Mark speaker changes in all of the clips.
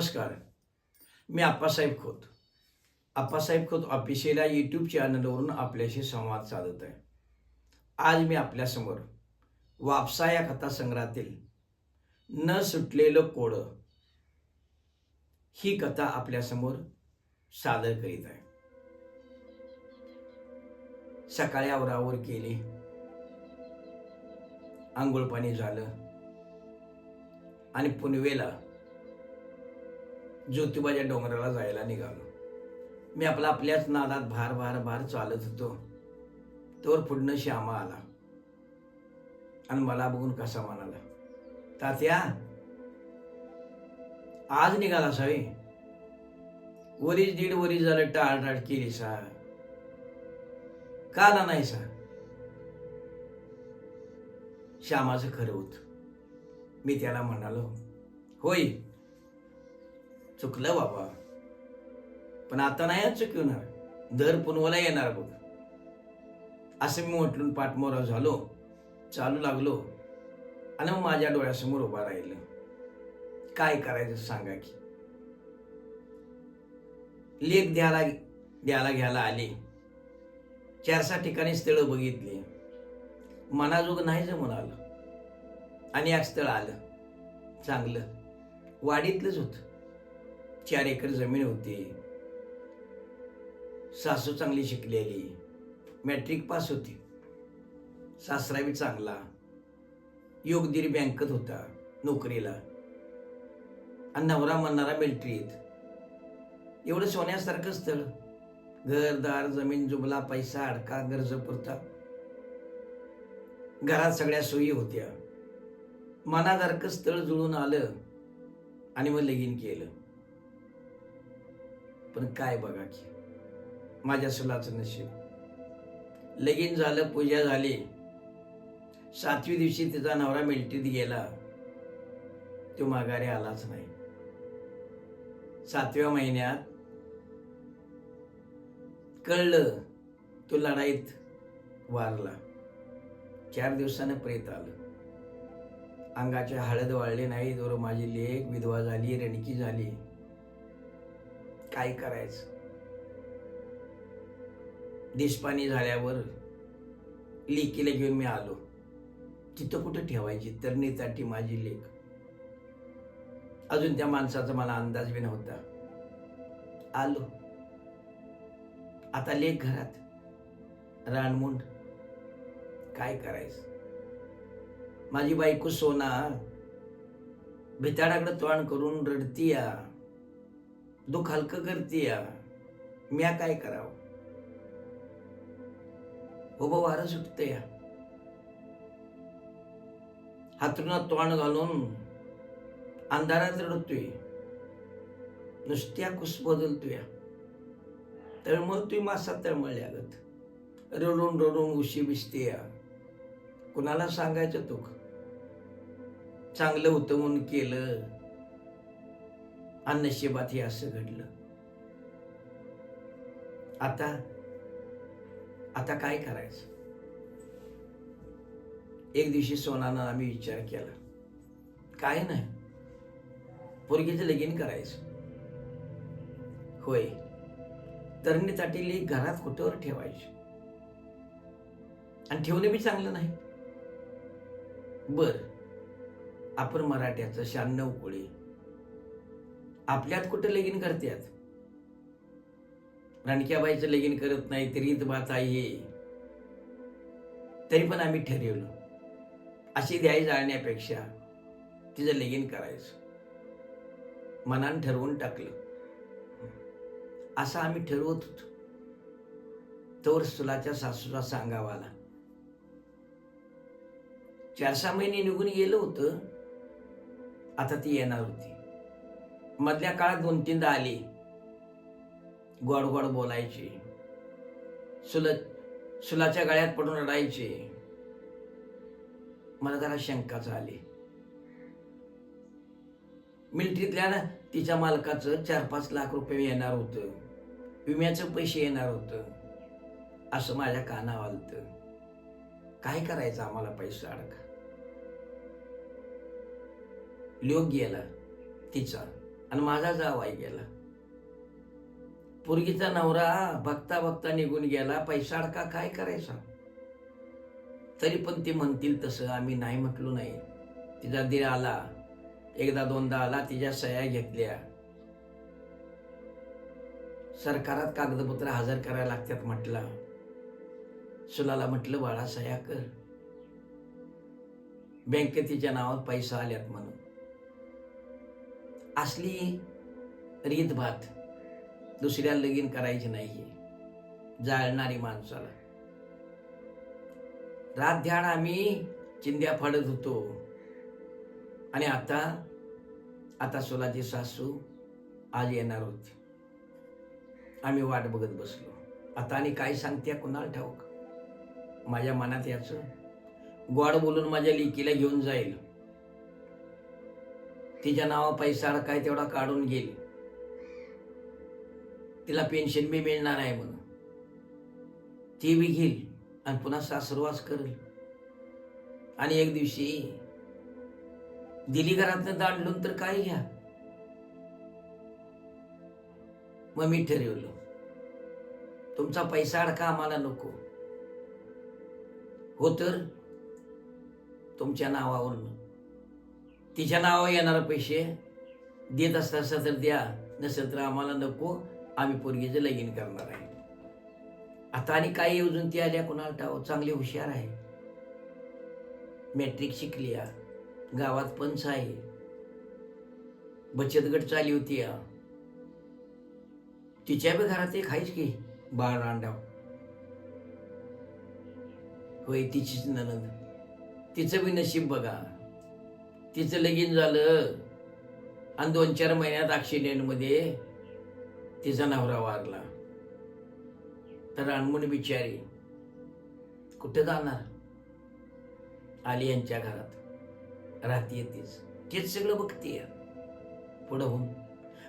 Speaker 1: नमस्कार. मी आप्पासाहेब खोत. आप्पासाहेब खोत ऑफिशियल या यूट्यूब चॅनलवरून आपल्याशी संवाद साधत आहे. आज मी आपल्यासमोर वापसा या कथासंग्रहातील न सुटलेलं कोडं ही कथा आपल्यासमोर सादर करीत आहे. सकाळी आवरावर केली आंघोळ पाणी झालं. आणि पुनवेला ज्योतिबाच्या डोंगराला जायला निघालो. मी आपला आपल्याच नादात भार भार भार चालत होतो. तोवर पुढनं श्यामा आला. आणि मला बघून कसा म्हणाला तात्या आज निघाला सावी वरीच दीड वरी झालं टाळटाळ केली सा का आला नाही सा श्यामाचं खरं होत मी त्याला म्हणालो होय चुकलं बाबा. पण आता नाही आज चुकवणार. दर पुनवाला येणार बघ. असं मी म्हटलून पाठमोरा झालो चालू लागलो आणि मग माझ्या डोळ्यासमोर उभा राहिलं. काय करायचं सांगा की. लेख द्यायला द्यायला घ्यायला आले. चार सहा ठिकाणी स्थळं बघितली. मनाजोग नाही जमून आलं. आणि एक स्थळ आलं. चांगलं. वाडीतलंच होतं. चार एकर जमीन होती. सासू चांगली शिकलेली. मॅट्रिक पास होती. सासरावी चांगला. योगदीर बँकेत होता नोकरीला. आणि नवरा म्हणणारा मिल्ट्रीत एवढं सोन्यासारखं स्थळ. घरदार जमीन जुबला पैसा अडका गरज पुरता. घरात सगळ्या सोयी होत्या. मनासारखं स्थळ जुळून आलं आणि मग लगीन केलं. पण काय बघा की माझ्या सुलाचं नशीब. लगीन झालं पूजा झाली. सातवी दिवशी तिचा नवरा मिल्टीत गेला. तो माघारी आलाच नाही. सातव्या महिन्यात कळलं तो लढाईत वारला. चार दिवसानं प्रेत आलं. अंगाचे हळद वाळले नाही दोर माझी लेख विधवा झाली रणकी झाली. काय करायचं? देशपाणी झाल्यावर लेकीला घेऊन मी आलो. तिथं कुठं ठेवायची? तर नेताटी माझी लेख अजून त्या माणसाचा मला अंदाज बी नव्हता. आलो. आता लेख घरात. रानमुंड. काय करायचं? माझी बायको सोना भिताडाकडे तोंड करून रडतीया. दुःख हलकं करतीया म्या काय करावं? उभं वारं सुटते या. हातरुणात तोंड घालून अंधारात रडतोय. नुसत्या कुस बदलतोय तळमळतोय मासा तळमळल्यागत रडून रडून उशी बिसते या. कुणाला सांगायचं तुक चांगलं होतं म्हणून केलं. आणि नशिबात हे असं घडलं. आता आता काय करायचं? एक दिवशी सोनानं आम्ही विचार केला. काय नाही. पोरगीचं लगीन करायचं. होय. तरणी ताटीली घरात कुठेवर ठेवायची? आणि ठेवणे बी चांगलं नाही. बर. आपण मराठ्याचं शहाण्णव कोळी. आपल्यात कुठं लगीन करतात रणक्याबाईचं लगीन करत नाही तरी बात आहे. तरी पण आम्ही ठरवलं. अशी द्याय जाळण्यापेक्षा तिचं लगीन करायचं. मनान ठरवून टाकलं. असं आम्ही ठरवत होतो. तोवर सुलाच्या सासूचा सांगावा आला. चार सहा महिने निघून गेलं होतं. आता ती येणार होती. मधल्या काळात दोन तीनदा आली. गोड गोड बोलायची. सुल सुलाच्या गळ्यात पडून रडायचे. मला जरा शंकाच आली मिलिटरीतल्या ना तिच्या मालकाचं चार पाच लाख रुपये येणार होतं. विम्याचं पैसे येणार होतं. असं माझ्या कानावर आलतं. काय करायचं आम्हाला पैसा अडका? लोक गेला तिचा. आणि माझा जावाई गेला. पोरगीचा नवरा बघता बघता निघून गेला पैसा अडका काय करायचा? तरी पण ते म्हणतील तसं आम्ही नाही म्हटलो नाही. तिचा दीर आला एकदा दोनदा आला तिच्या सह्या घेतल्या. सरकारात कागदपत्र हजर करायला लागतात म्हटलं. सुलाला म्हटलं बाळा सह्या कर. बँकेत तिच्या नावात पैसा आल्यात म्हणून. असली रीतभात दुसऱ्या लगीन करायची नाही जाळणारी माणसाला. रात ध्यान आम्ही चिंध्या फाडत होतो. आणि आता आता सोलाची सासू आज येणार होती. आम्ही वाट बघत बसलो. आता आणि काय सांगते कुणाला ठाऊक? माझ्या मनात याचं गोड बोलून माझ्या लिकीला घेऊन जाईल. तिच्या नावा पैसा काय तेवढा काढून घेईल तिला पेन्शन बी मिळणार आहे म्हणून. ती बी घेईल आणि पुन्हा सासरवास करेल. आणि एक दिवशी दिली घरातनं दांडलून तर काय घ्या? मग मी ठरवलं तुमचा पैसा अडका आम्हाला नको. हो तर तुमच्या नावावरून. तिच्या नावावर येणारे पैसे देत असतात तर द्या नसेल तर आम्हाला नको आम्ही पोरगीचं लगीन करणार आहे. आता आणि काही योजून ती आल्या कोणाला टाव चांगली हुशार आहे. मॅट्रिक शिकली गावात पंच आहे. बचत गट चाली होती या. तिच्या बी घरात एक आहेच की बाळ रांडाव. होय तिचीच ननद तिचं बी नशीब बघा. तिचं लगीन झालं. आणि दोन चार महिन्यात ॲक्सिडेंटमध्ये तिचा नवरा वारला. तर अनमुन बिचारी कुठं जाणार? आली यांच्या घरात. राहतीये तीच तेच सगळं बघतीय पुढं होऊन.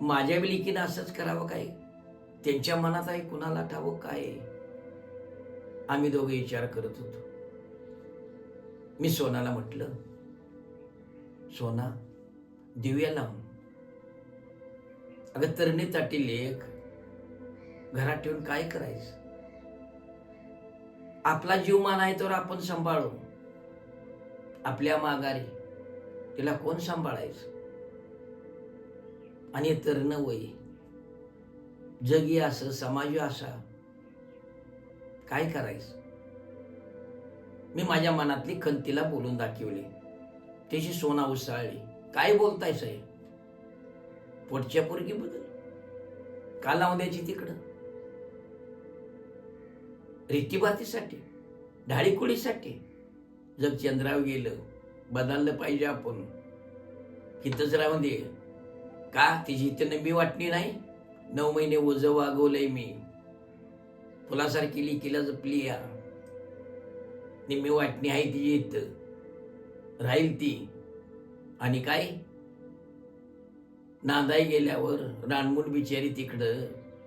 Speaker 1: माझ्या विलिकीनं असंच करावं काय? त्यांच्या मनात आहे कुणाला ठावं काय? आम्ही दोघे विचार करत होतो. मी सोनाला म्हटलं सोना दिव्या लावून. अगं तरणी ताटी लेख घरात ठेवून काय करायचं? आपला जीव मान आहे तर आपण सांभाळू. आपल्या माघारी तिला कोण सांभाळायचं? आणि तरण वय जगी असं समाज असा काय करायचं? मी माझ्या मनातली खंतीला बोलून दाखवली. त्याची सोना उसळली. काय बोलताय साहेब? पुढच्या पोरगी बदल. का लावून द्यायची तिकडं? रीतीभातीसाठी ढाळीकुळीसाठी. जर चंद्रावर गेलं बदललं पाहिजे आपण. इथंच राहून दे. का? तिची इथं नंबी वाटणी नाही? नऊ महिने ओझ वागवलंय मी. फुलासारखी लिकीला जपली या. निम्मी वाटणी आहे तिची इथं. राहील ती. आणि काय? नांदाई गेल्यावर रानमूल बिचारी तिकडं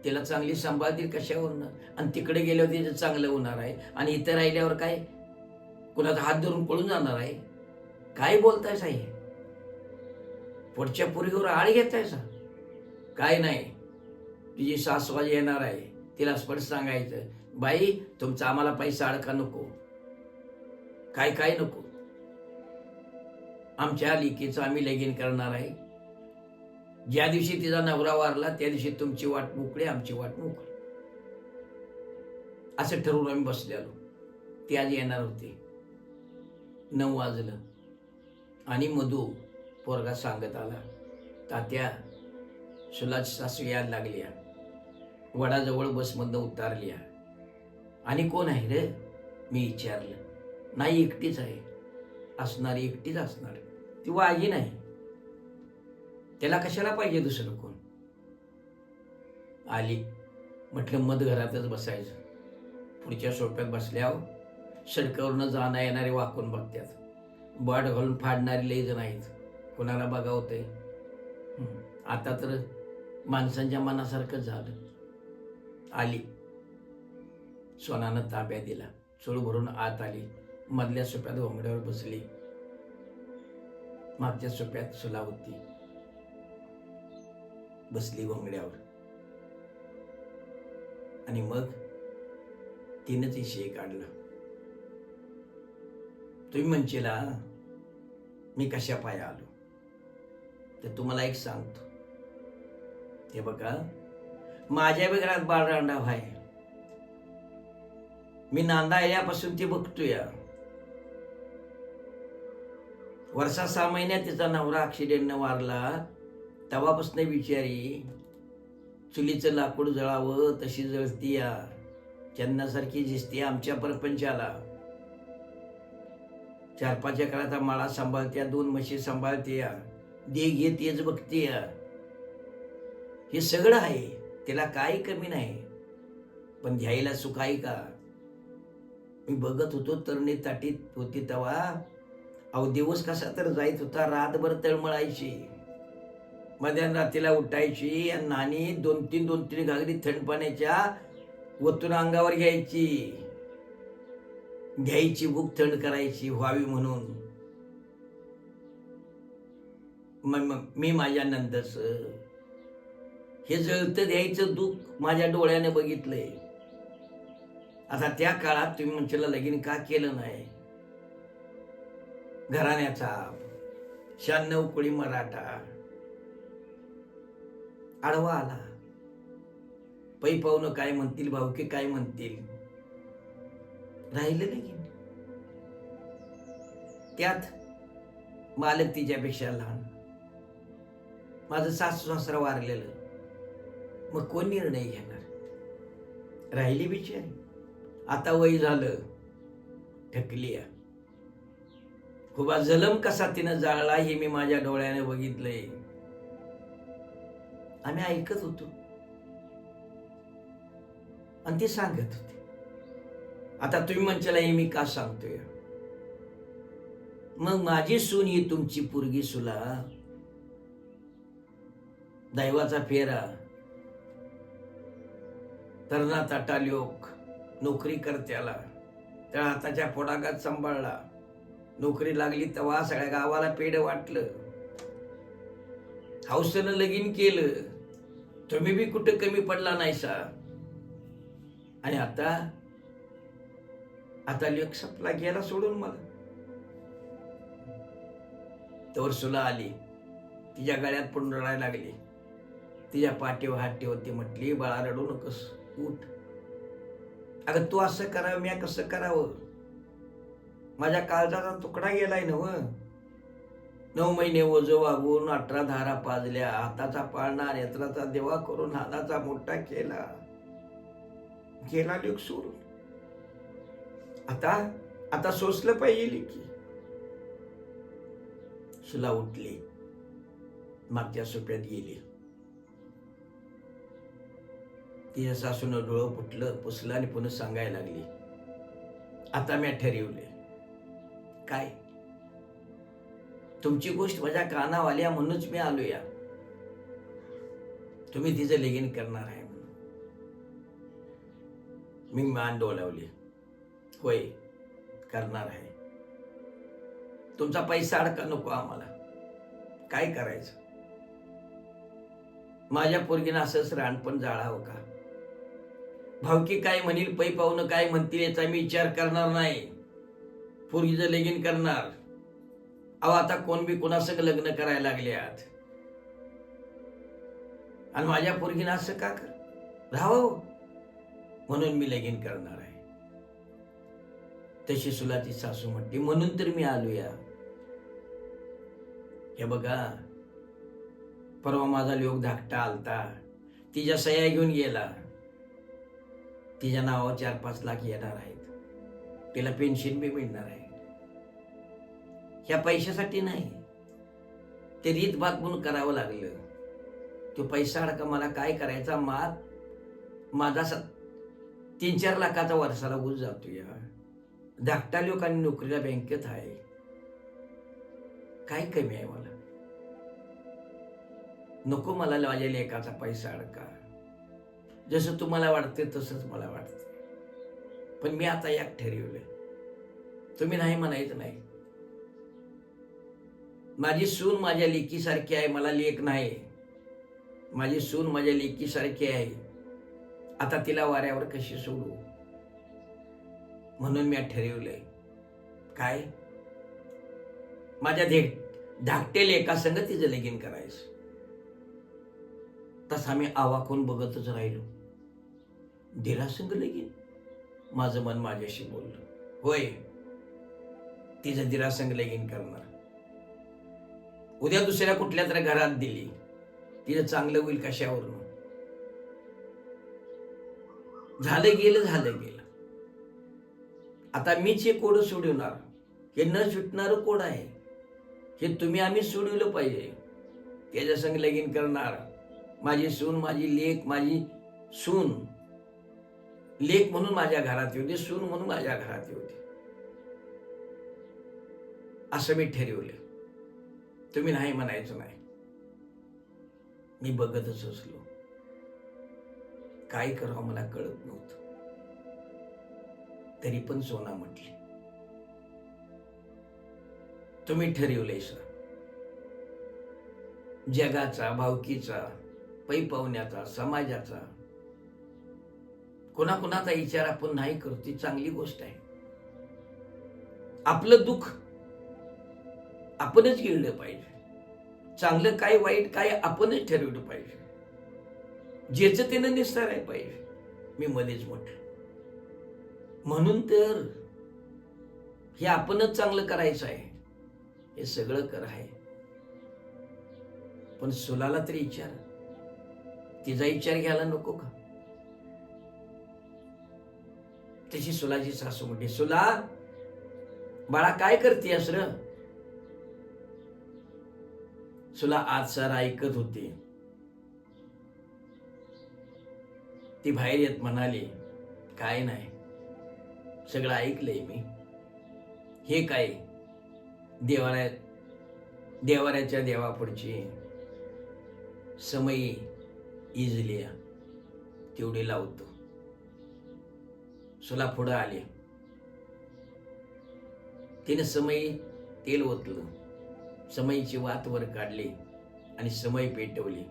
Speaker 1: तिला चांगली सांभाळतील कशावरनं? आणि तिकडे गेल्यावर तिचं चांगलं होणार आहे. आणि इथं राहिल्यावर काय? कुणाचा हात धरून पळून जाणार आहे? काय बोलताय साहेब पुढच्या पुरीवर आळ घेताय सा? काय नाही. तुझी सासवाजी येणार आहे. तिला स्पष्ट सांगायचं. बाई तुमचा आम्हाला पैसा अडका नको. काय काय नको? आमच्या लेकीचं आम्ही लगीन करणार आहे. ज्या दिवशी तिचा नवरा वारला त्या दिवशी तुमची वाट मोकळी आमची वाट मोकळी. असं ठरवून आम्ही बसलेलो. ती आज येणार होती. नऊ वाजलं. आणि मधू पोरगा सांगत आला तात्या सुलाची सासू याद लागल्या. वडाजवळ बसमधनं उतारल्या. आणि कोण आहे रे? मी विचारलं. नाही एकटीच आहे. असणारी एकटीच असणार. ती वागी नाही. त्याला कशाला पाहिजे दुसरं कोण? आली. म्हटलं मध घरातच बसायचं. पुढच्या सोप्यात बसल्यावर सडकावरनं जाणं येणारे वाकून बघतात बाट घालून फाडणारी लई जण आहेत. कोणाला बघावते आता तर माणसांच्या मनासारखं झालं. आली. सोनानं ताब्या दिला. चूळ भरून आत आली. मधल्या सोप्यात घोंगड्यावर बसली. मागच्या सोप्यात सुला होती बसली वंगड्यावर. आणि मग तिनंच विषय काढला तुम्ही म्हणशीला मी कशा पाया आलो? तर तुम्हाला एक सांगतो. हे बघा माझ्या बी घरात बाळरांडा आहे मी नांदा यापासून ते बघतोया वर्षा सहा महिन्यात तिचा नवरा ॲक्सिडेंटनं वारला तेव्हापासून विचारी चुलीचं लाकूड जळावं तशी जळती या. चन्नासारखी दिसते आमच्या परपंचाला. चार पाच एकराचा माळा सांभाळत्या दोन म्हशी सांभाळत्या दे घे तेच बघते हे सगळं आहे त्याला काही कमी नाही. पण घ्यायला सुख आहे का? मी बघत होतो तरणी ताटीत होती तेव्हा. अहो दिवस कसा तर जायत होता. रातभर तळमळायची. मध्यान रात्रीला उठायची आणि नाणी दोन तीन दोन तीन घागरी थंड पाण्याच्या वतून अंगावर घ्यायची. घ्यायची भूक थंड करायची व्हावी म्हणून. मग मग मी माझ्या नंदस हे जळतं द्यायचं दुःख माझ्या डोळ्याने बघितलंय. आता त्या काळात तुम्ही म्हणशीला लगीन का केलं नाही? घराण्याचा शहाण्णव कुळी मराठा. आडवा आला. पै पाहुणं काय म्हणतील भाऊके काय म्हणतील? राहिलं नाही. त्यात मालक तिच्यापेक्षा लहान. माझं सासू सासरा वारलेलं. मग कोण निर्णय घेणार? राहिली बिचारी. आता वय झालं. ठकली आहे. खुबा जलम कसा तिनं जाळला हे मी माझ्या डोळ्याने बघितलंय. आम्ही ऐकत होतो. आणि ते सांगत होते. आता तुम्ही म्हणच्याला हे मी का सांगतोय? मग माझी सून ही तुमची पुरगी सुला. दैवाचा फेरा. तरणा ताटा लोक नोकरी करत्याला. त्या हाताच्या पोटागात सांभाळला. नोकरी लागली तेव्हा सगळ्या गावाला पेड वाटलं. हौसेनं लगीन केलं. तुम्ही बी कुठं कमी पडला नाही सा आणि आता आता लेख सपला गेला सोडून मला. तर सुला आली. तिच्या गळ्यात पण रडायला लागली. तिच्या पाठीवर हात ठेवती म्हटली बाळा रडू नकोस. उठ. अगं तू असं करावं मी कसं करावं? माझ्या काळजाचा तुकडा गेलाय ना व नऊ महिने ओझ वागून अठरा धारा पाजल्या हाताचा पाळणा नेत्राचा देवा करून हाताचा मोठा केला. गेला लोक सोडून. आता आता सोसलं पाहिजे की. सुला उठली. मागच्या सोप्यात गेली. तिच्या सासूनं डोळं फुटलं पुसलं आणि पुन्हा सांगायला लागली. आता मी ठरवले काय? तुमची गोष्ट माझ्या कानावाल्या म्हणूनच मी आलो या तुम्ही तिचं लेगिन करणार आहे म्हणून. मी मान डोलावली. होय करणार आहे. तुमचा पैसा अडका नको आम्हाला. काय करायचं? माझ्या पोरगीनं असंच रानपण जाळावं का? भावकी काय म्हणील पै पाहून काय म्हणतील याचा मी विचार करणार नाही. पोरगीचं लेगिन करणार. अहो आता कोण बी कोणासंग लग्न करायला लागले आणि माझ्या पोरगीनं असं का कर? राहो. म्हणून मी लगीन करणार आहे. तशी सुलाची सासू म्हणते म्हणून तर मी आलो या हे बघा. परवा माझा लोक धाकटा आलता. तिच्या सह्या घेऊन गेला. तिच्या नावावर चार पाच लाख येणार आहेत. तिला पेन्शन बी मिळणार आहे. ह्या पैशासाठी नाही. ते रीत भाग म्हणून करावं लागलं. तो पैसा अडका मला काय करायचा मात? माझा स तीन चार लाखाचा वर्षाला ऊस जातो या. धाकटा लोकांनी नोकरीला बँकेत आहे. काय कमी आहे मला? नको मला माझ्या लेखाचा पैसा अडका. जसं तुम्हाला वाटते तसंच मला वाटते पण मी आता याक ठरवलंय. तुम्ही नाही म्हणायचं नाही. माझी सून माझ्या लेकीसारखी आहे मला लेख नाही माझी सून माझ्या लेकीसारखी आहे. आता तिला वाऱ्यावर कशी सोडू? म्हणून मी ठरवलंय. काय? माझ्या धे धाकटे लेका तिचं लगीन करायचं. तसा मी आवाकून बघतच राहिलो. दिला संग लगीन? माझं मन माझ्याशी बोललं. होय तिचं दिरासंग लगीन करणार. उद्या दुसऱ्या कुठल्या तरी घरात दिली. तिचं चांगलं होईल कशावरून झालं गेलं झालं गेलं. आता मीच हे कोड सोडवणार. हे न सुटणारं कोड आहे. हे तुम्ही आम्ही सोडवलं पाहिजे. त्याच्या संग लगीन करणार. माझी सून माझी लेख माझी सून. लेख म्हणून माझ्या घरात येऊ दे सून म्हणून माझ्या घरात येऊ दे. असं मी ठरवले. तुम्ही नाही म्हणायचं नाही. मी बघतच असलो. काय करावं मला कळत नव्हतं. तरी पण सोना म्हटली. तुम्ही ठरवलंय सर. जगाचा भावकीचा पै पाहुण्याचा समाजाचा कोणाकोणाचा विचार आपण नाही करू ती चांगली गोष्ट आहे. आपलं दुःख आपणच गिळलं पाहिजे. चांगलं काय वाईट काय आपणच ठरवलं पाहिजे. ज्याचं त्यानं निस्तार आहे पाहिजे. मी मध्येच म्हटलं. म्हणून तर हे आपणच चांगलं करायचं आहे. हे सगळं कर आहे. पण सुलाला तरी विचार. तिचा विचार घ्यायला नको का? तशी सुलाची सासू म्हणते सुला बाळा काय करते असर सुला आज सर ऐकत होते. ती बाहेर येत म्हणाली काय नाही सगळं ऐकलंय मी. हे काय देवाऱ्या देवाऱ्याच्या देवापुढची समयी इजली तेवढी लावतो. सुला पुढं आले. तिने समयी तेल ओतलं समयीची वात वर काढली आणि समय पेटवली.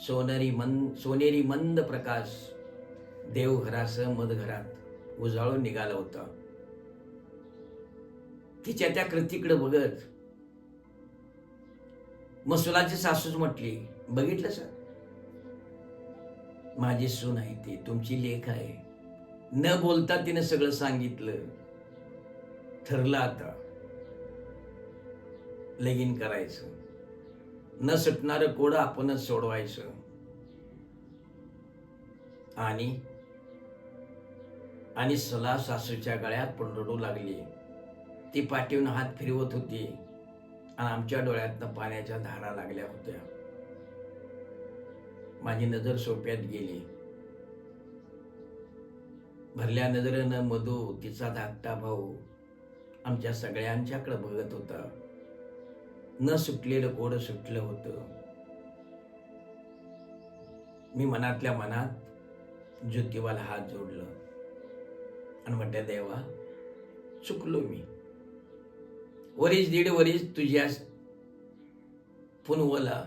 Speaker 1: सोनेरी मन सोनेरी मंद प्रकाश देवघरासह मधघरात उजाळून निघाला होता. तिच्या त्या कृतीकडे बघत मसुलाची सासूच म्हटली बघितलं सर? माझी सून आहे ती तुमची लेख आहे. न बोलता तिने सगळं सांगितलं. ठरलं आता. लगीन करायचं. न सुटणारं कोड आपणच सोडवायचं. आणि आणि सला सासूच्या गळ्यात पण रडू लागली. ती पाठीवून हात फिरवत होती. आणि आमच्या डोळ्यातनं पाण्याच्या धारा लागल्या होत्या. माझी नजर सोप्यात गेली. भरल्या नजरेनं मधू तिचा धाकटा भाऊ आमच्या सगळ्यांच्याकडे बघत होता. न सुटलेलं गोड सुटलं होतं. मी मनातल्या मनात ज्योतिबाला हात जोडलं आणि म्हटलं देवा चुकलो मी. वरीस दीड वरीस तुझ्या पुनवला.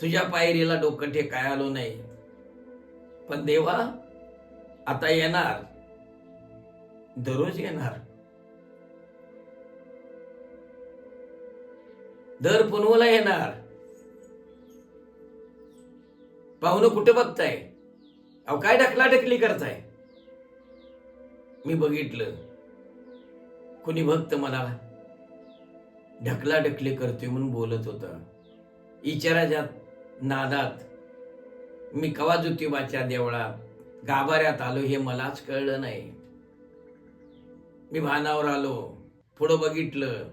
Speaker 1: तुझ्या पायरीला डोकं टेकाय आलो नाही. पण देवा आता येणार. दररोज येणार. दर पुनवला येणार. पाहुणं कुठे बघताय? अहो काय ढकला ढकली करताय? मी बघितलं. कुणी भक्त मला? ढकला ढकली करतोय म्हणून बोलत होता. इचाराच्या नादात. मी कवा ज्योतिबाच्या देवळात? गाभाऱ्यात आलो हे मलाच कळलं नाही. मी भानावर आलो पुढं बघितलं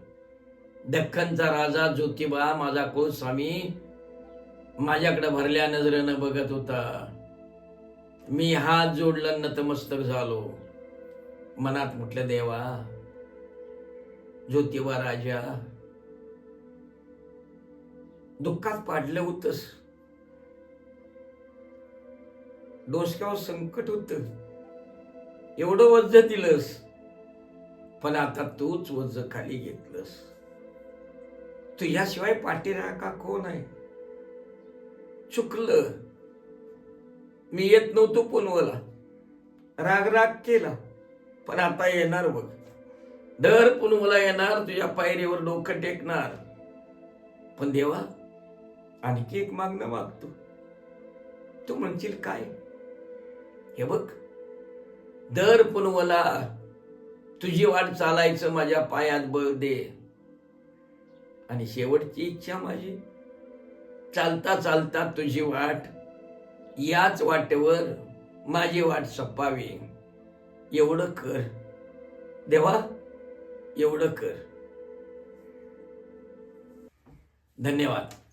Speaker 1: दख्खनचा राजा ज्योतिबा माझा कुळ स्वामी माझ्याकडे भरल्या नजरेनं बघत होता. मी हात जोडलं नतमस्तक झालो. मनात म्हटलं देवा ज्योतिबा राजा दुःखात पाडलं होतंस. डोसक्यावर संकट होत. एवढं वज्ज दिलंस पण आता तूच वज्ज खाली घेतलंस. तुझ्याशिवाय पाठीरा का कोण आहे? चुकलं. मी येत नव्हतो पुनवला. राग राग केला पण आता येणार बघ. दर पुनवला येणार तुझ्या पायरीवर डोकं टेकणार. पण देवा आणखी एक मागणं मागतो. तू म्हणशील काय? हे बघ. दर पुनवला तुझी वाट चालायचं माझ्या पायात बळ दे. आणि शेवटची इच्छा माझी चालता चालता तुझी वाट याच वाटेवर माझी वाट सपावी. एवढं कर. देवा एवढं कर. धन्यवाद.